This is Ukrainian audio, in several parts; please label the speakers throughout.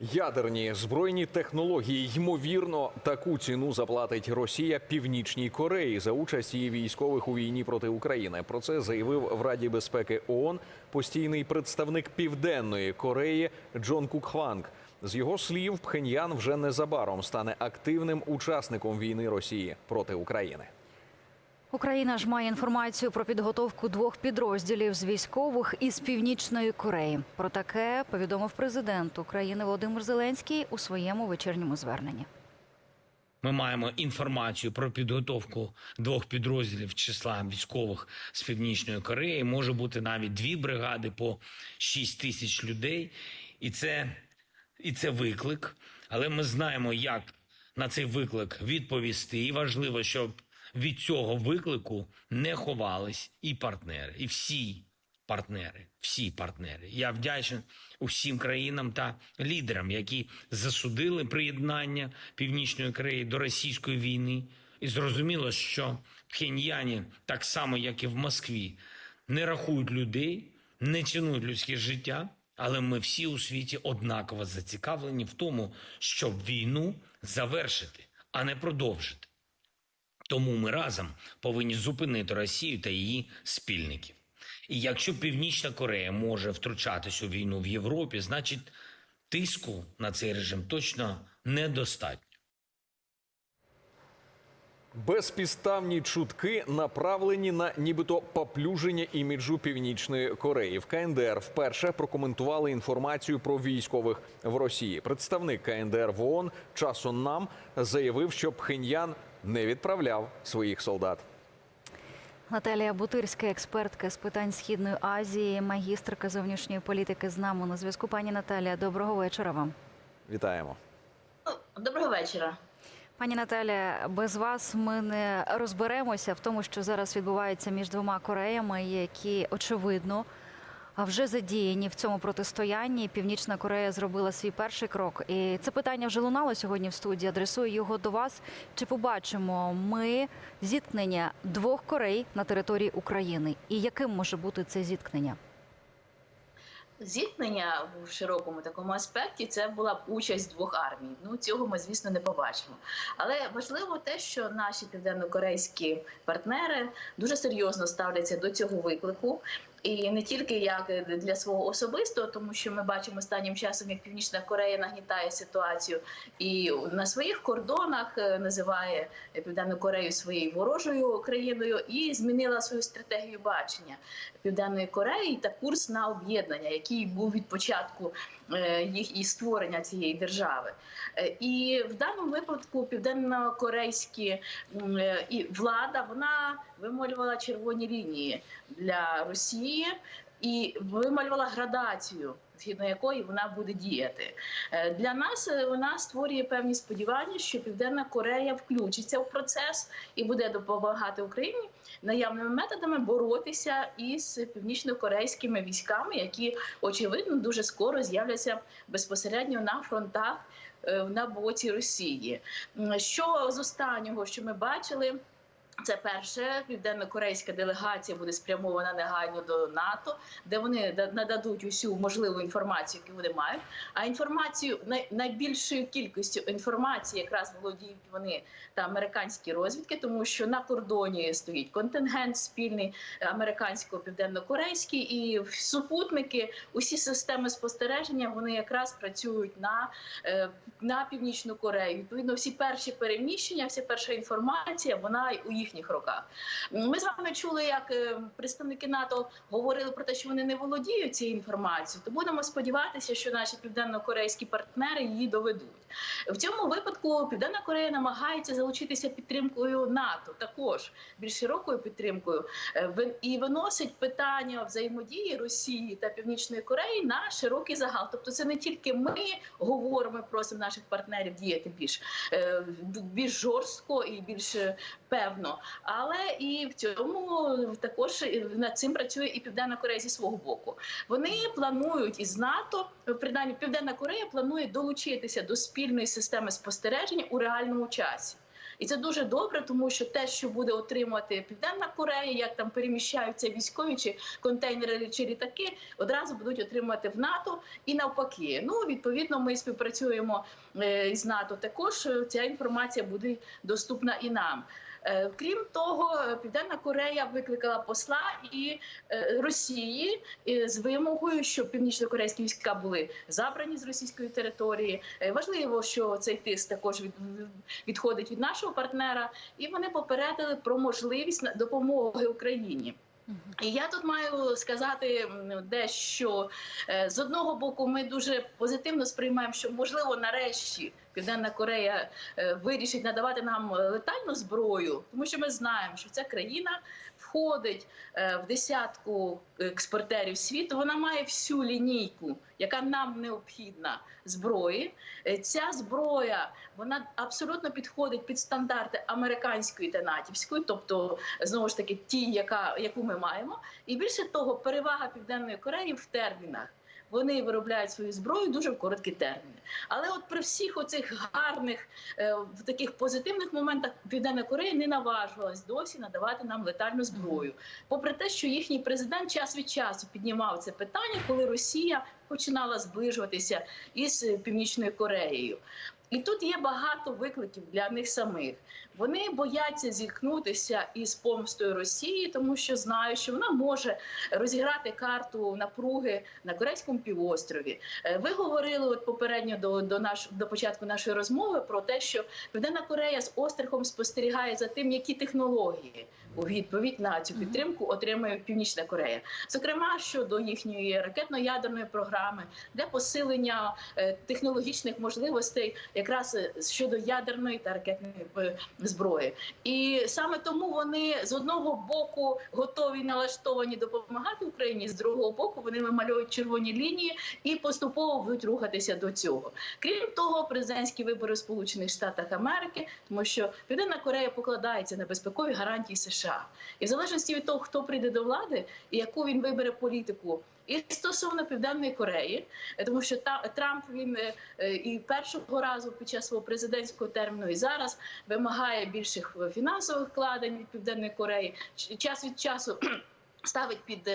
Speaker 1: Ядерні збройні технології ймовірно таку ціну заплатить Росія Північній Кореї за участь її військових у війні проти України. Про це заявив в Раді безпеки ООН постійний представник Південної Кореї Джон Кукхванг. З його слів, Пхеньян вже незабаром стане активним учасником війни Росії проти України.
Speaker 2: Україна ж має інформацію про підготовку двох підрозділів з військових із північної Кореї. Про таке повідомив президент України Володимир Зеленський у своєму вечірньому зверненні.
Speaker 3: Ми маємо інформацію про підготовку двох підрозділів числа військових з північної Кореї. Може бути навіть дві бригади по 6 тисяч людей, і це, і це виклик. Але ми знаємо, як на цей виклик відповісти. І важливо, щоб від цього виклику не ховались і партнери, і всі партнери, всі партнери. Я вдячний усім країнам та лідерам, які засудили приєднання Північної Кореї до російської війни. І зрозуміло, що в Пхеньяні, так само як і в Москві, не рахують людей, не цінують людське життя. Але ми всі у світі однаково зацікавлені в тому, щоб війну завершити, а не продовжити. Тому ми разом повинні зупинити Росію та її спільників. І якщо Північна Корея може втручатись у війну в Європі, значить тиску на цей режим точно недостатньо.
Speaker 1: Безпідставні чутки направлені на нібито поплюження іміджу Північної Кореї. В КНДР вперше прокоментували інформацію про військових в Росії. Представник КНДР в ООН часу нам заявив, що Пхеньян не відправляв своїх солдат.
Speaker 2: Наталія Бутирська, експертка з питань східної Азії, магістрка зовнішньої політики з нами на зв'язку. Пані Наталія, доброго вечора вам.
Speaker 1: Вітаємо.
Speaker 4: Доброго вечора.
Speaker 2: Пані Наталя, без вас ми не розберемося в тому, що зараз відбувається між двома Кореями, які очевидно вже задіяні в цьому протистоянні. Північна Корея зробила свій перший крок. І це питання вже лунало сьогодні в студії. Адресую його до вас. Чи побачимо ми зіткнення двох Корей на території України? І яким може бути це зіткнення?
Speaker 4: Зіткнення в широкому такому аспекті це була б участь двох армій. Ну цього ми, звісно, не побачимо. Але важливо те, що наші південнокорейські партнери дуже серйозно ставляться до цього виклику. І не тільки як для свого особистого, тому що ми бачимо останнім часом, як Північна Корея нагнітає ситуацію і на своїх кордонах е, називає Південну Корею своєю ворожою країною і змінила свою стратегію бачення Південної Кореї та курс на об'єднання, який був від початку е, їх і створення цієї держави. Е, І в даному випадку південно-корейські і влада вона вималювала червоні лінії для Росії і вималювала градацію. Згідно якої вона буде діяти Е, для нас, е, вона створює певні сподівання, що Південна Корея включиться в процес і буде допомагати Україні наявними методами боротися із північно-корейськими військами, які очевидно дуже скоро з'являться безпосередньо на фронтах е, на боці Росії. Що з останнього, що ми бачили? Це перше південно-корейська делегація буде спрямована негайно до НАТО, де вони да- нададуть усю можливу інформацію, яку вони мають. А інформацію найбільшою кількістю інформації якраз володіють вони та американські розвідки, тому що на кордоні стоїть контингент спільний американсько-південно-корейський, і супутники, усі системи спостереження вони якраз працюють на, е, на північну Корею. Відповідно, всі перші переміщення, вся перша інформація, вона у їхніх руках. Ми з вами чули, як е, представники НАТО говорили про те, що вони не володіють цією інформацією. То будемо сподіватися, що наші південно-корейські партнери її доведуть. В цьому випадку Південна Корея намагається залучитися підтримкою НАТО, також більш широкою підтримкою, е, і виносить питання взаємодії Росії та Північної Кореї на широкий загал. Тобто, це не тільки ми говоримо, просимо наших партнерів діяти більш, е, більш жорстко і більш е, але і в цьому також над цим працює і Південна Корея зі свого боку. Вони планують із НАТО, принаймні Південна Корея планує долучитися до спільної системи спостереження у реальному часі. І це дуже добре, тому що те, що буде отримувати Південна Корея, як там переміщаються військові чи контейнери чи літаки, одразу будуть отримувати в НАТО і навпаки. Ну відповідно, ми співпрацюємо е, із НАТО. Також ця інформація буде доступна і нам. Е, Крім того, Південна Корея викликала посла і е, Росії з вимогою, щоб північно-корейські війська були забрані з російської території. Е, Важливо, що цей тиск також відходить від нашого партнера, і вони попередили про можливість допомоги Україні. І я тут маю сказати дещо з одного боку, ми дуже позитивно сприймаємо, що можливо нарешті Південна Корея е, вирішить надавати нам е, летальну зброю, тому що ми знаємо, що ця країна входить е, в десятку експортерів світу. Вона має всю лінійку, яка нам необхідна зброї. Ця зброя вона абсолютно підходить під стандарти американської та натівської, тобто знову ж таки ті, яка яку ми маємо. І більше того, перевага Південної Кореї в термінах. Вони виробляють свою зброю дуже в короткі терміни. Але от при всіх оцих гарних е, в таких позитивних моментах Південна Корея не наважувалась досі надавати нам летальну зброю. Попри те, що їхній президент час від часу піднімав це питання, коли Росія починала зближуватися із е, Північною Кореєю. І тут є багато викликів для них самих. Вони бояться зіткнутися із помстою Росії, тому що знають, що вона може розіграти карту напруги на корейському півострові. Е, Ви говорили от попередньо до, до наш до початку нашої розмови про те, що Південна Корея з острахом спостерігає за тим, які технології у відповідь на цю підтримку отримує Північна Корея, зокрема щодо їхньої ракетно-ядерної програми для посилення е, технологічних можливостей, якраз е, щодо ядерної та ракетної зброї. І саме тому вони з одного боку готові налаштовані допомагати Україні, з другого боку вони вимальовують червоні лінії і поступово будуть рухатися до цього. Крім того, президентські вибори в Сполучених Штатах Америки, тому що Південна Корея покладається на безпекові гарантії США, і в залежності від того, хто прийде до влади і яку він вибере політику. І стосовно південної Кореї, е, тому що Трамп він е, е, і першого разу під час свого президентського терміну, і зараз вимагає більших фінансових вкладень від південної Кореї. Час від часу ставить під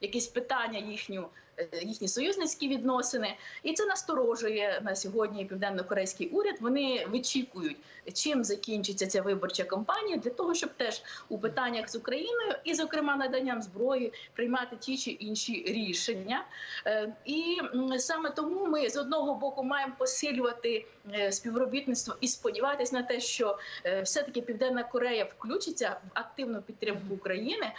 Speaker 4: якісь питання їхню. Е, Їхні союзницькі відносини, і це насторожує на сьогодні південно-корейський уряд. Вони вичікують, чим закінчиться ця виборча кампанія, для того, щоб теж у питаннях з Україною і, зокрема, наданням зброї приймати ті чи інші рішення. Е, І саме тому ми з одного боку маємо посилювати е, співробітництво і сподіватися на те, що е, все-таки Південна Корея включиться в активну підтримку України.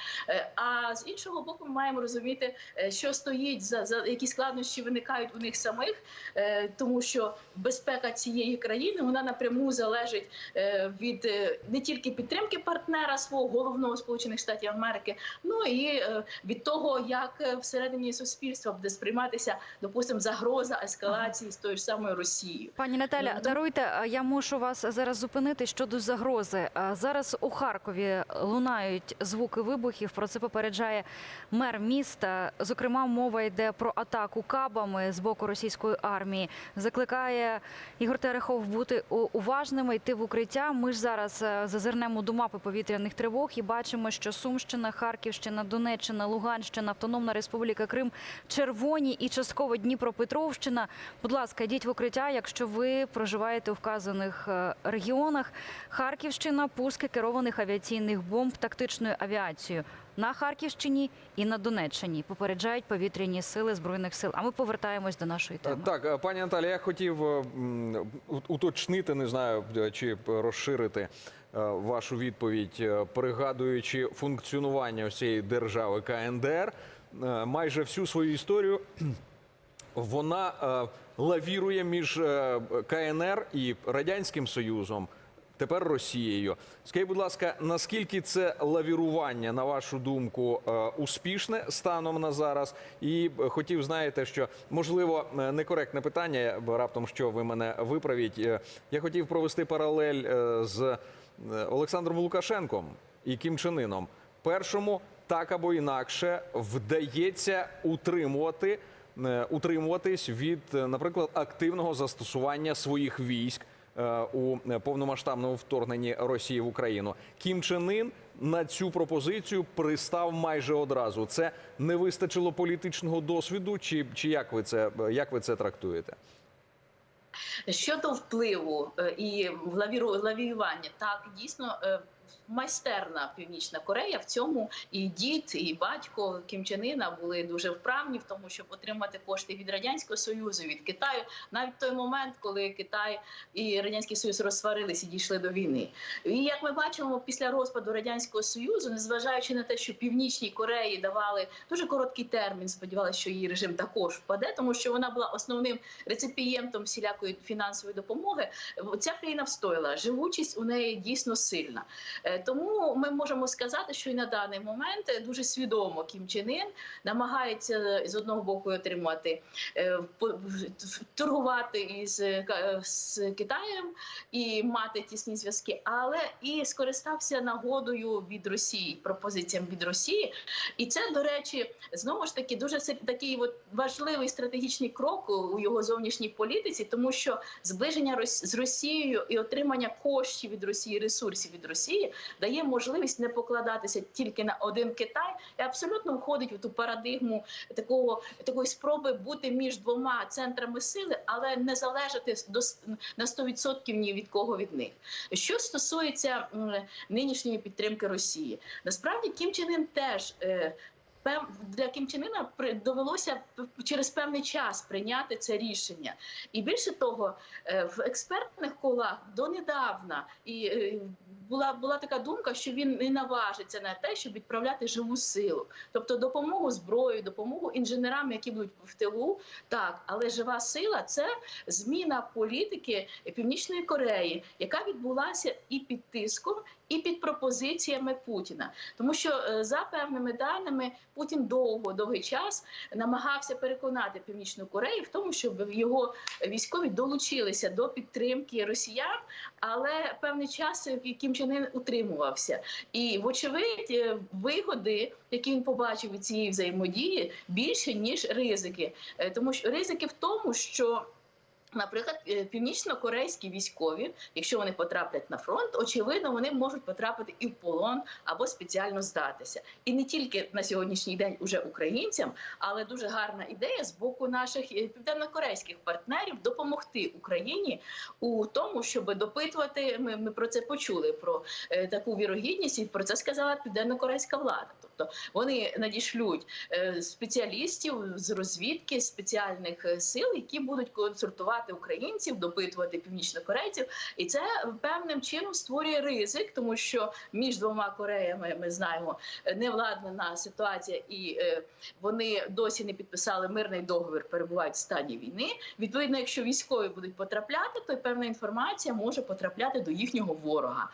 Speaker 4: А з іншого боку, ми маємо розуміти, що стоїть за, за які складнощі виникають у них самих, е, тому що безпека цієї країни вона напряму залежить е, від е, не тільки підтримки партнера свого головного Сполучених Штатів Америки, ну і е, від того, як е, всередині суспільства буде сприйматися, допустимо, загроза ескалації з тою ж самою Росією.
Speaker 2: Пані Наталя,
Speaker 4: Ну,
Speaker 2: даруйте, я мушу вас зараз зупинити щодо загрози. Зараз у Харкові лунають звуки вибухів. Про це попереджає мер міста. Зокрема, мова йде про атаку кабами з боку російської армії. Закликає Ігор Терехов бути уважними, йти в укриття. Ми ж зараз е, зазирнемо до мапи повітряних тривог і бачимо, що Сумщина, Харківщина, Донеччина, Луганщина, Автономна Республіка Крим червоні і частково Дніпропетровщина. Будь ласка, йдіть в укриття, якщо ви проживаєте у вказаних е, регіонах. Харківщина, пуски керованих авіаційних бомб тактичною авіацією. На Харківщині і на Донеччині попереджають повітряні сили збройних сил. А ми повертаємось до нашої теми.
Speaker 1: Так, е, пані Наталі, я хотів е, уточнити, не знаю, е, чи розширити вашу відповідь, пригадуючи функціонування ось цієї держави КНДР, майже всю свою історію вона лавірує між КНР і Радянським Союзом. Тепер Росією. Скажіть, будь ласка, наскільки це лавірування, на вашу думку, е, успішне станом на зараз? І е, хотів, знаєте, що можливо е, некоректне питання, раптом що ви мене виправіть. Я хотів провести паралель з Олександром Лукашенком і Кім Чен Іном. Першому так або інакше вдається утримувати утримуватись від, наприклад, активного застосування своїх військ у повномасштабному вторгненні Росії в Україну. Кім Чен Ін на цю пропозицію пристав майже одразу. Це не вистачило політичного досвіду, чи, чи як ви це як ви це трактуєте?
Speaker 4: Щодо впливу е, і лавіру- лавіювання, так дійсно е, майстерна Північна Корея в цьому і дід, і батько Кім Чен Іна були дуже вправні в тому, щоб отримати кошти від радянського союзу, від Китаю, навіть той момент, коли Китай і радянський союз розсварились і дійшли до війни. І як ми бачимо, після розпаду радянського союзу, незважаючи на те, що північній Кореї давали дуже короткий термін, сподівалися, що її режим також впаде, тому що вона була основним реципієнтом всілякої фінансової допомоги. Ця країна встояла. Живучість у неї дійсно сильна. Е, Тому ми можемо сказати, що і на даний момент дуже свідомо Кім Чен Ін намагається е, з одного боку отримати е, торгувати із з Китаєм і мати тісні зв'язки, але і скористався нагодою від Росії, пропозиціям від Росії. І це, до речі, знову ж таки дуже такий от важливий стратегічний крок у- його зовнішній політиці, тому що зближення з Росією і отримання коштів від Росії, ресурсів від Росії дає можливість не покладатися тільки на один Китай і абсолютно входить в ту парадигму такого такої спроби бути між двома центрами сили, але не залежати до на 100% ні від кого від них. Що стосується нинішньої підтримки Росії, насправді Кім Чен Ін теж. Для Кім Чен Іна при- довелося через певний час прийняти це рішення, і більше того, е, в експертних колах донедавна і е, була була така думка, що він не наважиться на те, щоб відправляти живу силу, тобто допомогу зброю, допомогу інженерам, які будуть в тилу. Так, але жива сила це зміна політики Північної Кореї, яка відбулася і під тиском, і під пропозиціями Путіна, тому що е, за певними даними Путін довго довгий час намагався переконати Північну Корею в тому, щоб його військові долучилися до підтримки росіян, але певний час е, Кім Чен Ін утримувався. І вочевидь, е, вигоди, які він побачив від цієї взаємодії, більше ніж ризики, тому що ризики в тому, що Наприклад, е, північно-корейські військові, якщо вони потраплять на фронт, очевидно, вони можуть потрапити і в полон або спеціально здатися. І не тільки на сьогоднішній день уже українцям, але дуже гарна ідея з боку наших е, південнокорейських партнерів допомогти Україні у тому, щоб допитувати. Ми, ми про це почули про е, таку вірогідність, і про це сказала південно-корейська влада. Тобто вони надішлють е, спеціалістів з розвідки спеціальних е, сил, які будуть консультувати українців, допитувати північнокорейців, і це певним чином створює ризик, тому що між двома Кореями ми знаємо е, невладнана ситуація, і вони досі не підписали мирний договір, перебувають в стані війни. Відповідно, якщо військові будуть потрапляти, то певна інформація може потрапляти до їхнього ворога.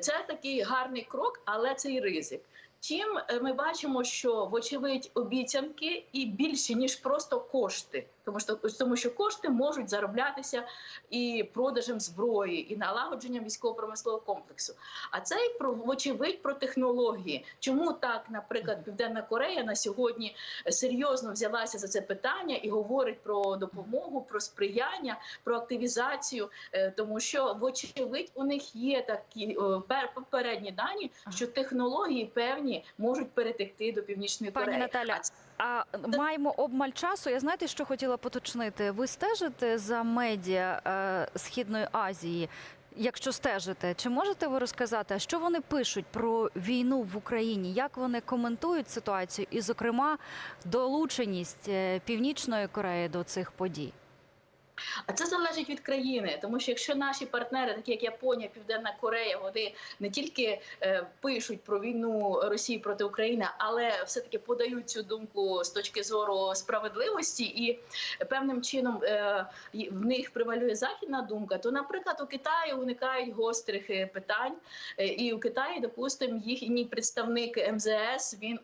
Speaker 4: Це такий гарний крок, але це і ризик. Втім, е, ми бачимо, що вочевидь обіцянки і більше ніж просто кошти, тому що тому, що кошти можуть зароблятися і продажем зброї, і налагодженням військово-промислового комплексу. А це й про вочевидь про технології. Чому так, наприклад, Південна Корея на сьогодні серйозно взялася за це питання і говорить про допомогу, про сприяння, про активізацію, Е, тому що вочевидь у них є такі пер- попередні дані, що технології певні можуть перетекти до північної
Speaker 2: Пані
Speaker 4: Кореї.
Speaker 2: Наталя,
Speaker 4: А
Speaker 2: маємо обмаль часу. Я знаєте, що хотіла поточнити. Ви стежите за медіа е, Східної Азії? Якщо стежите, чи можете ви розказати, що вони пишуть про війну в Україні? Як вони коментують ситуацію, і, зокрема, долученість е, Північної Кореї до цих подій?
Speaker 4: А це залежить від країни, тому що якщо наші партнери, такі як Японія, Південна Корея, вони не тільки е, пишуть про війну Росії проти України, але все таки подають цю думку з точки зору справедливості, і певним чином е, в них превалює західна думка, то, наприклад, у Китаї уникають гострих е, питань, Е, і у Китаї, допустимо, їхній представник МЗС він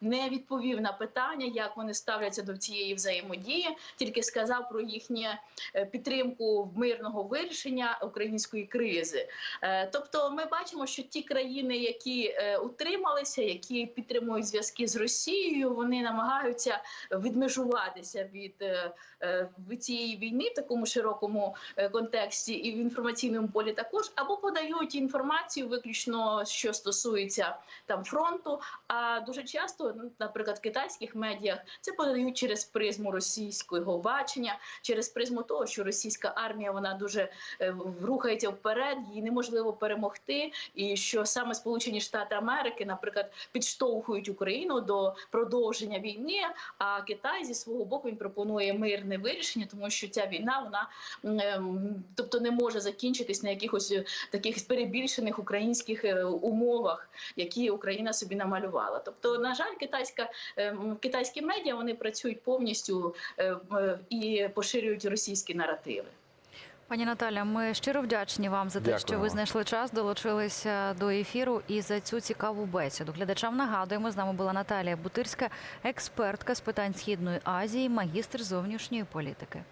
Speaker 4: не відповів на питання, як вони ставляться до цієї взаємодії, тільки сказав про їхню е, підтримку мирного вирішення української кризи. Е, Тобто, ми бачимо, що ті країни, які е, утрималися, які підтримують зв'язки з Росією, вони намагаються відмежуватися від, е, е, від цієї війни в такому широкому е, контексті і в інформаційному полі також, або подають інформацію виключно, що стосується там фронту. А дуже часто, ну, наприклад, в китайських медіях це подають через призму російського бачення, через призму того, що російська армія вона дуже е, рухається вперед, її неможливо перемогти, і що саме Сполучені Штати Америки, наприклад, підштовхують Україну до продовження війни. А Китай зі свого боку він пропонує мирне вирішення, тому що ця війна вона ем, тобто не може закінчитись на якихось е, таких перебільшених українських е, умовах, які Україна собі намалювала. Тобто, на жаль, китайська ем, китайські медіа вони працюють повністю е, е, і поширюють російські наративи.
Speaker 2: Пані Наталя, ми щиро вдячні вам за те, що ви знайшли час, долучилися до ефіру і за цю цікаву бесіду. Глядачам нагадуємо, з нами була Наталія Бутирська, експертка з питань східної Азії, магістр зовнішньої політики.